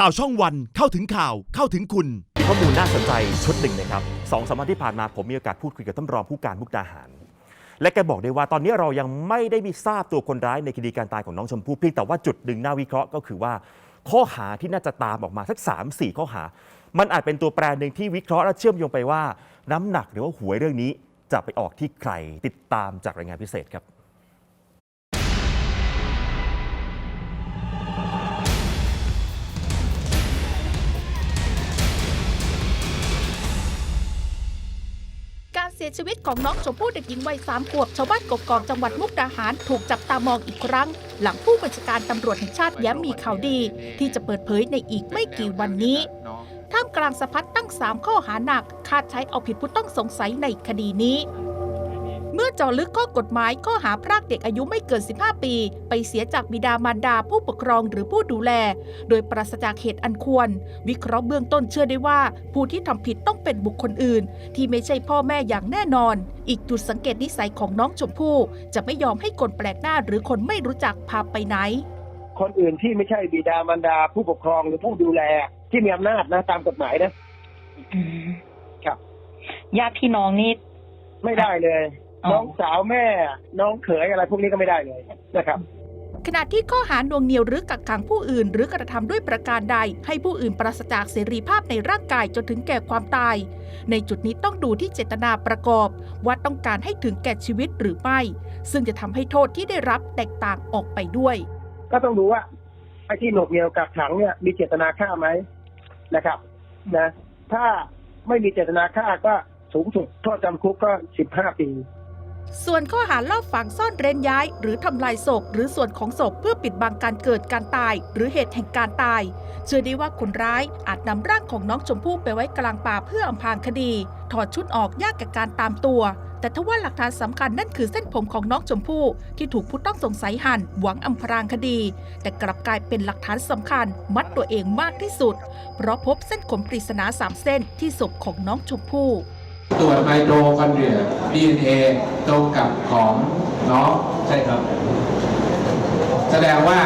ข่าวช่องวันเข้าถึงข่าวเข้าถึงคุณ ข้อมูลน่าสนใจชุดหนึ่งนะครับสองสามวันที่ผ่านมาผมมีโอกาสพูดคุยกับท่านรองผู้การมุกดาหาร และแกบอกได้ว่าตอนนี้เรายังไม่ได้มีทราบตัวคนร้ายในคดีการตายของน้องชมพู่เพียงแต่ว่าจุดหนึ่งน่าวิเคราะห์ก็คือว่า ข้อหาที่น่าจะตามออกมาสัก3ามสี่ข้อหา มันอาจเป็นตัวแปรหนึ่งที่วิเคราะห์และเชื่อมโยงไปว่า น้ำหนักหรือว่าหวยเรื่องนี้จะไปออกที่ใครติดตามจากรายงานพิเศษครับ การเสียชีวิตของน้องชมพู่เด็กหญิงวัยสามขวบชาวบ้านกกอกจังหวัดมุกดาหาร ถูกจับตามองอีกครั้ง หลังผู้บัญชาการตำรวจแห่งชาติแย้มมีข่าวดี ที่จะเปิดเผยในอีกไม่กี่วันนี้ท่ามกลางสะพัดตั้ง 3 ข้อหาหนักคาดใช้เอาผิดผู้ต้องสงสัยในคดีนี้ เมื่อเจาะลึกข้อกฎหมายข้อหาพรากเด็กอายุไม่เกิน 15 ปี ไปเสียจากบิดามารดาผู้ปกครองหรือผู้ดูแล โดยปราศจากเหตุอันควร วิเคราะห์เบื้องต้นเชื่อได้ว่า ผู้ที่ทำผิดต้องเป็นบุคคลอื่น ที่ไม่ใช่พ่อแม่อย่างแน่นอน อีกจุดสังเกตนิสัยของน้องชมพู่ จะไม่ยอมให้คนแปลกหน้าหรือคนไม่รู้จักพาไปไหน คนอื่นที่ไม่ใช่บิดามารดาผู้ปกครองหรือผู้ดูแล ที่มีอำนาจนะตามกฎหมายนะอืมครับญาติพี่น้องนี่ไม่ได้เลยอ๋อ น้องสาวแม่ น้องเขยอะไรพวกนี้ก็ไม่ได้เลยนะครับขณะที่ข้อหาหน่วงเหนียวหรือกักขังผู้อื่น หรือกระทำด้วยประการใด ให้ผู้อื่นปราศจากเสรีภาพในร่างกายจนถึงแก่ความตาย ในจุดนี้ต้องดูที่เจตนาประกอบ ว่าต้องการให้ถึงแก่ชีวิตหรือไม่ ซึ่งจะทำให้โทษที่ได้รับแตกต่างออกไปด้วย ก็ต้องดูว่าไอ้ที่หนวกเหนียวกักขังเนี่ยมีเจตนาฆ่าไหมนะครับนะถ้าไม่มีเจตนาฆ่าก็สูงสุดโทษจำคุกก็สิบห้าปี ส่วนข้อหาลอบฝังซ่อนเร้นย้าย หรือทำลายศพ หรือส่วนของศพเพื่อปิดบังการเกิดการตาย หรือเหตุแห่งการตาย เชื่อได้ว่าคนร้ายอาจนำร่างของน้องชมพู่ไปไว้กลางป่าเพื่ออำพรางคดี ถอดชุดออกยากกับการตามตัว แต่ทว่าหลักฐานสำคัญนั่นคือเส้นผมของน้องชมพู่ที่ถูกผู้ต้องสงสัยหั่นหวังอำพรางคดี แต่กลับกลายเป็นหลักฐานสำคัญ มัดตัวเองมากที่สุด เพราะพบเส้นขนปริศนาสามเส้นที่ศพของน้องชมพู่ ตรวจไมโตคอนเดรีย DNA ตรงกับของน้องใช่ครับ แสดงว่า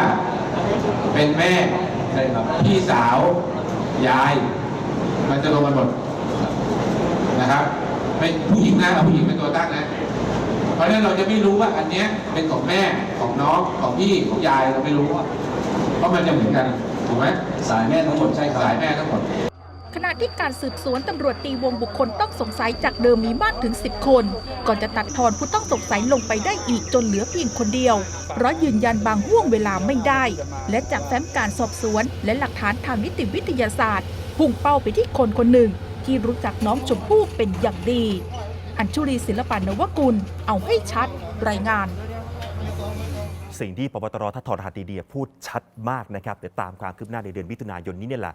เป็นแม่ใช่ครับพี่สาวยาย มันจะลงกันหมดนะครับเป็นผู้หญิงนะเอาผู้หญิงเป็นตัวตั้งนะ เพราะฉะนั้นเราจะไม่รู้ว่าอันเนี้ยเป็นของแม่ของน้องของพี่ของยายเราไม่รู้ เพราะมันจะเหมือนกันถูกไหมสายแม่ทั้งหมดใช่ครับสายแม่ทั้งหมด ขณะที่การสืบสวนตำรวจตีวงบุคคลต้องสงสัยจากเดิมมีมากถึง 10 คน ก่อนจะตัดทอนผู้ต้องสงสัยลงไปได้อีกจนเหลือเพียงคนเดียว เพราะยืนยันบางห่วงเวลาไม่ได้ และจากแฟ้มการสอบสวน และหลักฐานทางนิติวิทยาศาสตร์ พุ่งเป้าไปที่คนคนหนึ่ง ที่รู้จักน้องชมพู่เป็นอย่างดี อัญชุรีศิลปานวกุล เอาให้ชัด รายงานสิ่งที่พบตรทัศน์ทรหัสดีๆพูดชัดมากนะครับเดี๋ยวตามความคืบหน้าในเดือนมิถุนายนนี้เนี่ยแหละ